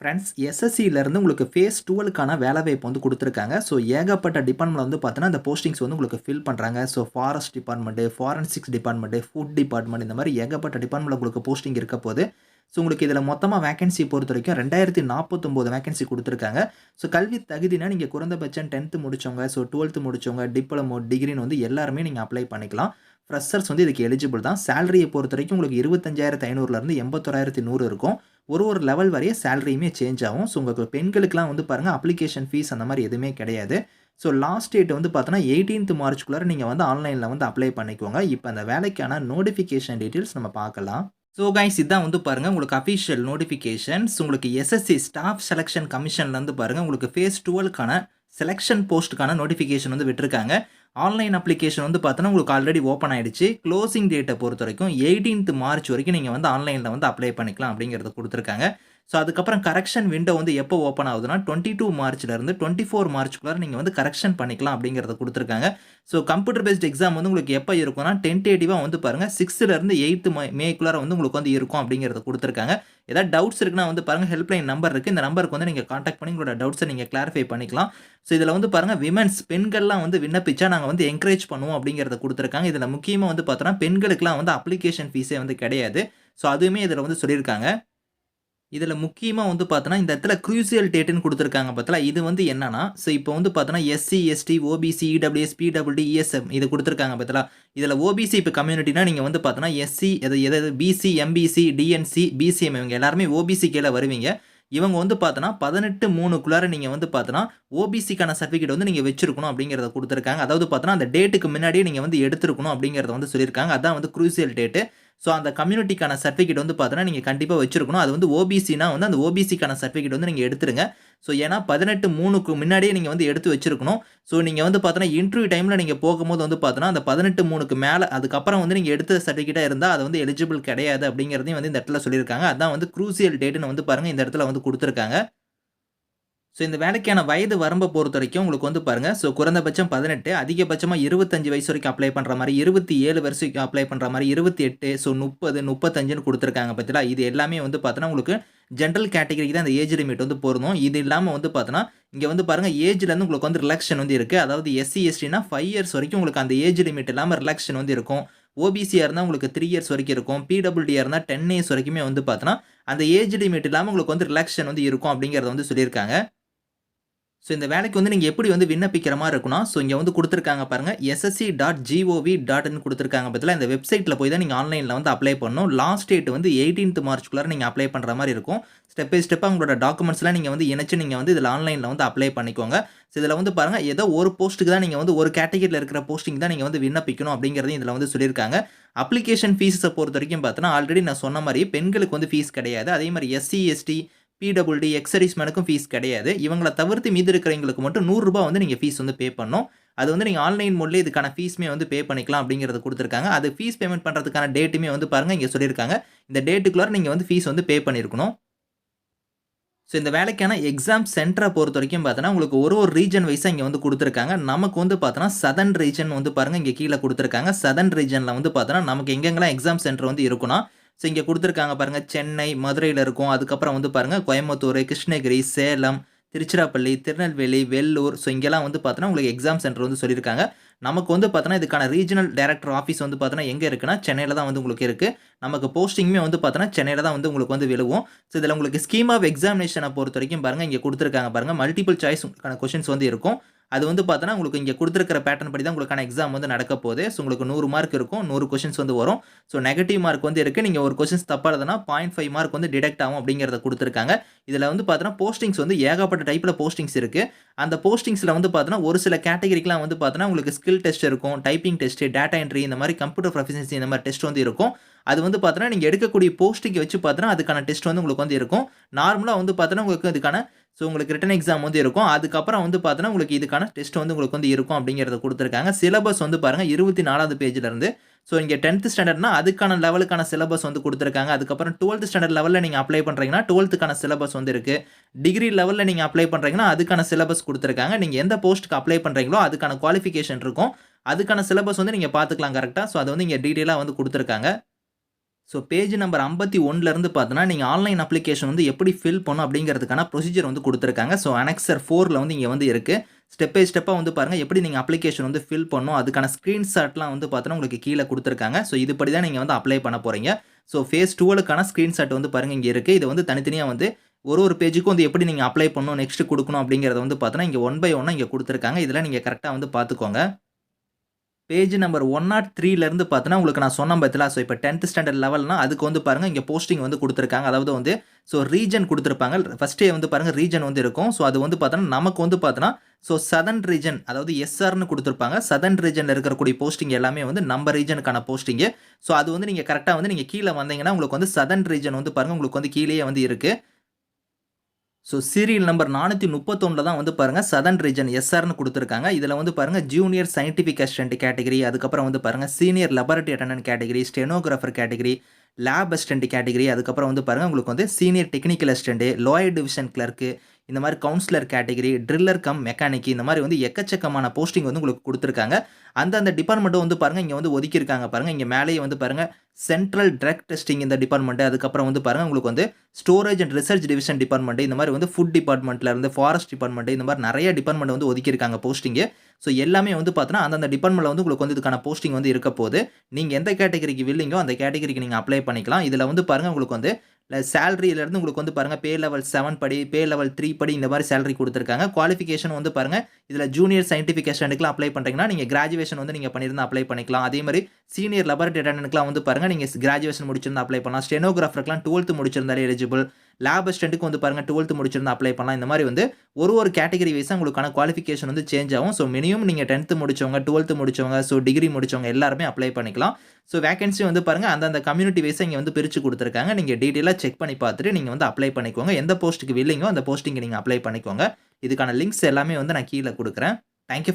Friends எஸ்எஸ்சியிலேருந்து உங்களுக்கு phase டுவெல்க்கான வேலைவாய்ப்பு வந்து கொடுத்துருக்காங்க. ஸோ ஏகப்பட்ட டிபார்ட்மெண்ட் வந்து பார்த்தீங்கன்னா அந்த போஸ்டிங்ஸ் வந்து உங்களுக்கு ஃபில் பண்ணுறாங்க so forest department forensics department food department இந்த மாதிரி ஏகப்பட்ட டிபார்ட்மெண்ட்டில் உங்களுக்கு போஸ்டிங் இருக்க போது ஸோ உங்களுக்கு இதில் மொத்தமாக வேகன்சி பொறுத்த வரைக்கும் ரெண்டாயிரத்தி நாற்பத்தொம்போது வேகன்சி கொடுத்துருக்காங்க. ஸோ கல்வி தகுதினா நீங்கள் குறைந்தபட்சம் டென்த்து முடித்தவங்க ஸோ டுவெல்த்து முடித்தவங்க டிப்ளமோ டிகிரின்னு வந்து எல்லாருமே நீங்கள் அப்ளை பண்ணிக்கலாம். ஃப்ரெஷர்ஸ் வந்து இதுக்கு எலிஜிபிள் தான். சேலரியை பொறுத்த வரைக்கும் உங்களுக்கு இருபத்தஞ்சாயிரத்து ஐநூறுலேருந்து எண்பத்தோராயிரத்தி நூறு இருக்கும். ஒரு ஒரு லெவல் வரைய சேலரியுமே சேஞ்ச் ஆகும். ஸோ உங்களுக்கு பெண்களுக்குலாம் வந்து பாருங்கள் அப்ளிகேஷன் ஃபீஸ் அந்த மாதிரி எதுவுமே கிடையாது. ஸோ லாஸ்ட் டேட் வந்து பார்த்தோன்னா எயிட்டீன்த் மார்ச்குள்ளார நீங்கள் வந்து ஆன்லைனில் வந்து அப்ளை பண்ணிக்கோங்க. இப்போ அந்த வேலைக்கான நோட்டிஃபிகேஷன் டீட்டெயில்ஸ் நம்ம பார்க்கலாம். ஸோ கைஸ் இதான் வந்து பாருங்கள் உங்களுக்கு அஃபிஷியல் நோட்டிஃபிகேஷன்ஸ் உங்களுக்கு எஸ்எஸ்சி ஸ்டாஃப் செலெக்ஷன் கமிஷன்லேருந்து பாருங்கள் உங்களுக்கு ஃபேஸ் டுவெல்க்கான செலெக்ஷன் போஸ்ட்டுக்கான நோட்டிஃபிகேஷன் வந்து விட்டுருக்காங்க. ஆன்லைன் அப்ளிகேஷன் வந்து பார்த்தோன்னா உங்களுக்கு ஆல்ரெடி ஓப்பன் ஆயிடுச்சு. க்ளோசிங் டேட்டை பொறுத்த வரைக்கும் எயிட்டீன்த் மார்ச் வரைக்கும் நீங்கள் வந்து ஆன்லைனில் வந்து அப்ளை பண்ணிக்கலாம் அப்படிங்கிறத கொடுத்துருக்காங்க. ஸோ அதுக்கப்புறம் கரெக்ஷன் விண்டோ வந்து எப்போ ஓப்பன் ஆகுதுன்னா டுவெண்ட்டி டூ மார்ச்லேருந்து டுவெண்ட்டி ஃபோர் மார்ச்க்குள்ளார நீங்கள் வந்து கரெக்ஷன் பண்ணிக்கலாம் அப்படிங்கிறத கொடுத்துருக்காங்க. ஸோ கம்ப்யூட்டர் பேஸ்ட் எக்ஸாம் வந்து உங்களுக்கு எப்போ இருக்கும்னா டென்டேட்டிவாக வந்து பாருங்கள் சிக்ஸ்த்துலேருந்து எயித்து மே மேக்குள்ளார வந்து உங்களுக்கு வந்து இருக்கும் அப்படிங்கிறத கொடுத்துருக்காங்க. ஏதாவது டவுட்ஸ் இருக்குன்னா வந்து பாருங்கள் ஹெல்ப்லைன் நம்பர் இருக்குது இந்த நம்பருக்கு வந்து நீங்கள் காண்டாக்ட் பண்ணி உங்களோட டவுட்ஸை நீங்கள் கிளாரிஃபை பண்ணிக்கலாம். ஸோ இதில் வந்து பாருங்கள் விமன்ஸ் பெண்கள்லாம் வந்து விண்ணப்பிச்சா நாங்கள் வந்து என்கரேஜ் பண்ணுவோம் அப்படிங்கிறத கொடுத்துருக்காங்க. இதில் முக்கியமாக வந்து பார்த்தோன்னா பெண்களுக்குலாம் வந்து அப்ளிகேஷன் ஃபீஸே வந்து கிடையாது. ஸோ அதுவுமே இதில் வந்து சொல்லியிருக்காங்க. இதில் முக்கியமாக வந்து பார்த்தோன்னா இந்த இடத்துல க்ரூசியல் டேட்டுன்னு கொடுத்துருக்காங்க பார்த்தல இது வந்து என்னன்னா ஸோ இப்போ வந்து பார்த்தோன்னா SC ST OBC EWS PW ESM இது கொடுத்துருக்காங்க பார்த்தல இதில் ஓபிசி இப்போ கம்யூனிட்டினா நீங்கள் வந்து பார்த்தோன்னா எஸ்சி எது எதாவது பிசி எம்பிசி டிஎன்சி பிசிஎம் இவங்க எல்லாருமே ஓபிசி கீழே வருவீங்க. இவங்க வந்து பார்த்தோன்னா பதினெட்டு மூணுக்குள்ளார நீங்கள் வந்து பார்த்தோன்னா ஓபிசிக்கான சர்டிஃபிகேட் வந்து நீங்கள் வச்சிருக்கணும் அப்படிங்கிறத கொடுத்துருக்காங்க. அதாவது பார்த்தோன்னா அந்த டேட்டுக்கு முன்னாடியே நீங்கள் வந்து எடுத்துருக்கணும் அப்படிங்கிறத வந்து சொல்லியிருக்காங்க. அதான் வந்து க்ரூசியல் டேட்டு ஸோ அந்த கம்யூனிட்டிக்கான சர்டிஃபிகேட் வந்து பார்த்தோன்னா நீங்கள் கண்டிப்பாக வச்சிருக்கணும். அது வந்து ஓபிசினா வந்து அந்த ஓபிசிக்கான சர்டிஃபிகேட் வந்து நீங்கள் எடுத்துருங்க. ஸோ ஏன்னா பதினெட்டு மூணுக்கு முன்னாடியே நீங்கள் வந்து எடுத்து வச்சிருக்கணும். ஸோ நீங்கள் வந்து பார்த்தோன்னா இன்டர்வியூ டைமில் நீங்கள் போகும்போது வந்து பார்த்தோன்னா அந்த பதினெட்டு மூணுக்கு மேலே அதுக்கப்புறம் வந்து நீங்கள் எடுத்த சர்டிஃபிகேட்டாக இருந்தால் அது வந்து எலிஜிபிள் கிடையாது அப்படிங்கிறதையும் வந்து இந்த இடத்துல சொல்லியிருக்காங்க. அதான் வந்து குரூசியல் டேட்டுன்னு வந்து பாருங்கள் இந்த இடத்துல வந்து கொடுத்துருக்காங்க. ஸோ இந்த வேலைக்கான வயது வரம்பை பொறுத்த வரைக்கும் உங்களுக்கு வந்து பாருங்கள் ஸோ குறைந்தபட்சம் பதினெட்டு அதிகபட்சமாக இருபத்தஞ்சு வயசு வரைக்கும் அப்ளை பண்ணுற மாதிரி இருபத்தி ஏழு வரைக்கும் அப்ளை பண்ணுற மாதிரி இருபத்தி எட்டு ஸோ முப்பது முப்பத்தஞ்சுன்னு கொடுத்துருக்காங்க பார்த்தீங்களா இது எல்லாமே வந்து பார்த்தோன்னா உங்களுக்கு ஜென்ரல் கேட்டகரிக்கு தான் அந்த ஏஜ் லிமிட் வந்து பொருந்தும். இது இல்லாமல் வந்து பார்த்தோன்னா இங்கே வந்து பாருங்கள் ஏஜ்லேருந்து உங்களுக்கு வந்து ரிலாக்ஷன் வந்து இருக்குது அதாவது எஸ்சி எஸ்டினா ஃபைவ் இயர்ஸ் வரைக்கும் உங்களுக்கு அந்த ஏஜ் லிமிட் இல்லாமல் ரிலாக்ஷன் வந்து இருக்கும். ஓபிசியாக இருந்தால் உங்களுக்கு த்ரீ இயர்ஸ் வரைக்கும் இருக்கும். பிடபிள்யூடியாக இருந்தால் டென் இயர்ஸ் வரைக்குமே வந்து பார்த்தோன்னா அந்த ஏஜ் லிமிட் இல்லாமல் உங்களுக்கு வந்து ரிலாக்ஷன் வந்து இருக்கும் அப்படிங்கிறத வந்து சொல்லியிருக்காங்க. ஸோ இந்த வேலைக்கு வந்து நீங்கள் எப்படி வந்து விண்ணப்பிக்கிற மாதிரி இருக்குன்னா ஸோ இங்கே வந்து கொடுத்துருக்காங்க பாருங்கள் எஸ்எஸ்சி டாட் ஜிஓவி டாட்னு கொடுத்துருக்காங்க பதில் இந்த வெப்சைட்டில் போய் தான் நீங்கள் ஆன்லைனில் வந்து அப்ளை பண்ணணும். லாஸ்ட் டேட் வந்து எயிட்டீன்த் மார்ச்க்குள்ளார நீங்கள் அப்ளை பண்ணுற மாதிரி இருக்கும். ஸ்டெப் பை ஸ்டெப்பாக உங்களோட டாக்குமெண்ட்ஸ்லாம் நீங்கள் வந்து இணைச்சு நீங்கள் வந்து இதில் ஆன்லைனில் வந்து அப்ளை பண்ணிக்கோங்க. ஸோ இதில் வந்து பாருங்கள் ஏதோ ஒரு போஸ்ட்டுக்கு தான் நீங்கள் வந்து ஒரு கேட்டகரியில் இருக்கிற போஸ்டிங் தான் நீங்கள் வந்து விண்ணப்பிக்கணும் அப்படிங்கிறதையும் இதில் வந்து சொல்லியிருக்காங்க. அப்ளிகேஷன் ஃபீஸை பொறுத்த வரைக்கும் பார்த்தோன்னா ஆல்ரெடி நான் சொன்ன மாதிரி பெண்களுக்கு வந்து ஃபீஸ் கிடையாது. அதே மாதிரி எஸ்சி எஸ்டி பிடபிள்டி எக்ஸரிஸ்மேனுக்கும் ஃபீஸ் கிடையாது. இவங்களை தவிர்த்து மீது இருக்கிறவங்களுக்கு மட்டும் நூறுரூபா வந்து நீங்கள் ஃபீஸ் வந்து பே பண்ணணும். அது வந்து நீங்கள் ஆன்லைன் மோட்லேயே இதுக்கான ஃபீஸுமே வந்து பே பண்ணிக்கலாம் அப்படிங்கிறது கொடுத்துருக்காங்க. அது ஃபீஸ் பேமெண்ட் பண்ணுறதுக்கான டேட்டுமே வந்து பாருங்கள் இங்கே சொல்லியிருக்காங்க. இந்த டேட்டுக்குள்ளார நீங்கள் வந்து ஃபீஸ் வந்து பே பண்ணியிருக்கணும். ஸோ இந்த வேலைக்கான எக்ஸாம் சென்டரை பொறுத்த வரைக்கும் பார்த்தோன்னா உங்களுக்கு ஒரு ஒரு ரீஜன் வைஸாக இங்கே வந்து கொடுத்துருக்காங்க. நமக்கு வந்து பார்த்தோன்னா சதன் ரீஜன் வந்து பாருங்கள் இங்கே கீழே கொடுத்துருக்காங்க. சதன் ரீஜனில் வந்து பார்த்தோன்னா நமக்கு எங்கெங்கெல்லாம் எக்ஸாம் சென்டர் வந்து இருக்குன்னா ஸோ இங்கே கொடுத்துருக்காங்க பாருங்கள் சென்னை மதுரையில் இருக்கும். அதுக்கப்புறம் வந்து பாருங்கள் கோயம்புத்தூர் கிருஷ்ணகிரி சேலம் திருச்சிராப்பள்ளி திருநெல்வேலி வெள்ளூர் ஸோ இங்கெல்லாம் வந்து பார்த்தோன்னா உங்களுக்கு எக்ஸாம் சென்டர் வந்து சொல்லியிருக்காங்க. நமக்கு வந்து பார்த்தோன்னா இதுக்கான ரீஜனல் டேரக்டர் ஆஃபீஸ் வந்து பார்த்தோன்னா எங்கே இருக்குன்னா சென்னையில் தான் வந்து உங்களுக்கு இருக்குது நமக்கு போஸ்டிங்குமே வந்து பார்த்தோன்னா சென்னையில் தான் வந்து உங்களுக்கு வந்து விழுவும். ஸோ இதில் உங்களுக்கு ஸ்கீம் ஆஃப் எக்ஸாமினேஷனை பொறுத்த வரைக்கும் பாருங்கள் இங்கே கொடுத்துருக்காங்க பாருங்கள் மல்டிபிள் சாய்ஸ் கொஷின்ஸ் வந்து இருக்கும். அது வந்து பார்த்தோன்னா உங்களுக்கு இங்கே கொடுத்துருக்கிற பேட்டர்ன் படி தான் உங்களுக்கான எக்ஸாம் வந்து நடக்க போகுது. ஸோ உங்களுக்கு நூறு மார்க் இருக்கும் நூறு கொஷின்ஸ் வந்து வரும். ஸோ நெகட்டிவ் மார்க் வந்து இருக்குது நீங்கள் ஒரு கொஷின்ஸ் தப்பாகிறதுனா பாயிண்ட் ஃபைவ் மார்க் வந்து டிடெக்ட் ஆகும் அப்படிங்கிறத கொடுத்துருக்காங்க. இதில் வந்து பார்த்தோன்னா போஸ்டிங்ஸ் வந்து ஏகப்பட்ட டைப்பில் போஸ்டிங்ஸ் இருக்குது அந்த போஸ்டிங்ஸில் வந்து பார்த்தோன்னா ஒரு சில கேட்டகரிக்கெலாம் வந்து பார்த்தோன்னா உங்களுக்கு ஸ்கில் டெஸ்ட் இருக்கும் டைப்பிங் டெஸ்ட் டேட்டா என்ட்ரி இந்த மாதிரி கம்ப்யூட்டர் ப்ரொஃபிஷன்சி இந்த மாதிரி டெஸ்ட் வந்து இருக்கும். அது வந்து பார்த்தோன்னா நீங்கள் எடுக்கக்கூடிய போஸ்டிங்கை வச்சு பார்த்தோன்னா அதுக்கான டெஸ்ட் வந்து உங்களுக்கு வந்து இருக்கும். நார்மலாக வந்து பார்த்தோன்னா உங்களுக்கு இதுக்கான ஸோ உங்களுக்கு ரிட்டன் எக்ஸாம் வந்து இருக்கும். அதுக்கப்புறம் வந்து பார்த்தோன்னா உங்களுக்கு இதுக்கான டெஸ்ட் வந்து உங்களுக்கு வந்து இருக்கும் அப்படிங்கிறத கொடுத்துருக்காங்க. சிலபஸ் வந்து பாருங்கள் இருபத்தி நாலாவது பேஜிலேருந்து ஸோ இங்கே டென்த் ஸ்டாண்டர்ட்னா அதுக்கான லெவலுக்கான சிலபஸ் வந்து கொடுத்துருக்காங்க. அதுக்கப்புறம் டுவெல்த் ஸ்டாண்டர்ட் லெவலில் நீங்கள் அப்ளை பண்ணுறீங்கன்னா டுவெல்த்துக்கான சிலபஸ் வந்து இருக்குது டிகிரி லெவலில் நீங்கள் அப்ளை பண்ணுறீங்கன்னா அதுக்கான சிலபஸ் கொடுத்துருக்காங்க. நீங்கள் எந்த போஸ்ட்டுக்கு அப்ளை பண்ணுறீங்களோ அதுக்கான குவாலிஃபிகேஷன் இருக்கும். அதுக்கான சிலபஸ் வந்து நீங்கள் பார்த்துக்கலாம் கரெக்டாக ஸோ அதை வந்து இங்கே டீட்டெயிலாக வந்து கொடுத்துருக்காங்க. ஸோ பேஜ் நம்பர் ஐம்பத்தி ஒன்லேருந்து பார்த்தோன்னா, நீங்கள் ஆன்லைன் அப்ளிகேஷன் வந்து எப்படி ஃபில் பண்ணும் அப்படிங்கிறதுக்கான ப்ரொசீஜர் வந்து கொடுத்துருக்காங்க. ஸோ அனெக்சர் ஃபோரில் வந்து இங்கே வந்து இருக்குது ஸ்டெப் பை ஸ்டெப்பாக வந்து பாருங்கள் எப்படி நீங்கள் அப்ளிகேஷன் வந்து ஃபில் பண்ணணும், அதுக்கான ஸ்க்ரீன்ஷாட்லாம் வந்து பார்த்தோன்னா, உங்களுக்கு கீழே கொடுத்துருக்காங்க. ஸோ இதுபடி தான் நீங்கள் வந்து அப்ளை பண்ண போகிறீங்க ஸோ ஃபேஸ் 12க்கான ஸ்க்ரீன்ஷாட் வந்து பாருங்க இங்கே இருக்குது இது வந்து தனித்தனியாக வந்து ஒரு ஒரு பேஜுக்கும் வந்து எப்படி நீங்கள் அப்ளை பண்ணணும், நெக்ஸ்ட் கொடுக்கணும் அப்படிங்கிறத வந்து பார்த்தோன்னா, இங்கே ஒன் பை ஒன்னாக இங்கே கொடுத்துருக்காங்க. இதெல்லாம் நீங்கள் கரெக்டாக வந்து பார்த்துக்கோங்க. Page number one not oh த்ரீலேருந்து பார்த்தோன்னா, உங்களுக்கு நான் சொன்ன பார்த்தீங்களா, ஸோ இப்போ டென்த் ஸ்டாண்டர்ட் லெவல்னா, அதுக்கு வந்து பாருங்கள் இங்கே போஸ்டிங் வந்து கொடுத்துருக்காங்க அதாவது வந்து ஸோ ரீஜன் கொடுத்துருப்பாங்க ஃபர்ஸ்ட்டே வந்து பாருங்கள் ரீஜன் வந்து இருக்கும். ஸோ அது வந்து பார்த்தோன்னா, நமக்கு வந்து பார்த்தோன்னா, ஸோ சதர்ன் ரீஜன் அதாவது எஸ்ஆர்னு கொடுத்துருப்பாங்க சதன் ரீஜனில் இருக்கக்கூடிய போஸ்டிங் எல்லாமே வந்து நம்ம ரீஜனுக்கான போஸ்டிங்கு. ஸோ அது வந்து நீங்கள் கரெக்டாக வந்து நீங்கள் கீழே வந்தீங்கன்னா, உங்களுக்கு வந்து சதன் ரீஜன் வந்து பாருங்கள் உங்களுக்கு வந்து கீழேயே வந்து இருக்குது ஸோ சீரியல் நம்பர் 431ல தான் வந்து பாருங்க சதன் ரீஜன் எஸ்ஆர்னு கொடுத்துருக்காங்க. இதில் வந்து பாருங்க ஜூனியர் சயின்டிஃபிக் அசிஸ்டன்ட் கேட்டகரி, அதுக்கப்புறம் வந்து பாருங்க senior laboratory attendant category, stenographer category, lab assistant category, அதுக்கப்புறம் வந்து பாருங்கள் உங்களுக்கு வந்து senior technical assistant, lower division clerk இந்த மாதிரி counsellor category, driller cum mechanic இந்த மாதிரி வந்து எக்கச்சக்கமான போஸ்டிங் வந்து உங்களுக்கு குடுத்துருக்காங்க. அந்தந்த டிபார்ட்மெண்ட்டும் வந்து பாருங்கள் இங்கே வந்து ஒதுக்கியிருக்காங்க பாருங்க. இங்கே மேலேயே வந்து பாருங்க சென்ட்ரல் ட்ரக் டெஸ்டிங் இந்த டிபார்ட்மெண்ட், அதுக்கப்புறம் வந்து பாருங்க உங்களுக்கு வந்து storage and research division department, இந்த மாதிரி வந்து ஃபுட் டிபார்ட்மெண்ட்லேருந்து ஃபாரஸ்ட் டிபார்ட்மெண்ட் இந்த மாதிரி நிறைய டிபார்ட்மெண்ட் வந்து ஒதுக்கியிருக்காங்க போஸ்டிங்கு. ஸோ எல்லாமே வந்து பார்த்தோன்னா, அந்தந்த டிபார்ட்மெண்ட்ல வந்து உங்களுக்கு வந்து இதுக்கான போஸ்டிங் வந்து இருக்க போது. நீங்கள் எந்த கேட்டகரிக்கு வில்லிங்கோ அந்த கேட்டகரிக்கு நீங்கள் அப்ளை பண்ணிக்கலாம். இதில் வந்து பாருங்கள் உங்களுக்கு வந்து இல்லை சேலரியிலேருந்து உங்களுக்கு வந்து பாருங்க பே லெவல் செவன் படி, பே லெவல் த்ரீ படி இந்த மாதிரி சேலரி கொடுத்துருக்காங்க குவாலிஃபிகேஷன் வந்து பாருங்க, இதில் ஜூனியர் சயன்டிஃபிக் அப்ளை பண்ணுறீங்கன்னா நீங்கள் கிராஜுவேஷன் வந்து நீங்கள் பண்ணியிருந்தால் அப்ளை பண்ணிக்கலாம். அதே மாதிரி சீனியர் லேபரட்டரி வந்து பாருங்கள் நீங்கள் கிராஜுவேஷன் முடிச்சிருந்தா அப்ளை பண்ணலாம். ஸ்டெனோகிராஃபருக்குலாம் டுவெல்த்து முடிச்சிருந்தாலே எலிஜிபிள். லேப் அசிஸ்டன்ட்க்கு வந்து பாருங்க 12த் முடிச்சிருந்தா அப்ளை பண்ணலாம். இந்த மாதிரி வந்து ஒரு ஒரு கேட்டகரி வைஸாக உங்களுக்கான குவாலிஃபிகேஷன் வந்து சேஞ்ச் ஆகும். ஸோ மினிமம் நீங்கள் டென்த்து முடிச்சவங்க, 12த் முடிச்சவங்க, ஸோ டிகிரி முடிச்சவங்க எல்லாருமே அப்ளை பண்ணிக்கலாம். ஸோ வேக்கன்சி வந்து பாருங்கள் அந்தந்த கம்யூனிட்டி வைஸா இங்கே வந்து பிரித்து கொடுத்துருக்காங்க நீங்கள் டீட்டெயிலாக செக் பண்ணி பார்த்துட்டு நீங்கள் வந்து அப்ளை பண்ணிக்கோங்க. எந்த போஸ்ட்டுக்கு வில்லிங்கோ அந்த போஸ்டிங்க்கு நீங்கள் அப்ளை பண்ணிக்கோங்க. இதுக்கான லிங்க்ஸ் எல்லாமே வந்து நான் கீழே கொடுக்குறேன் தேங்க் யூ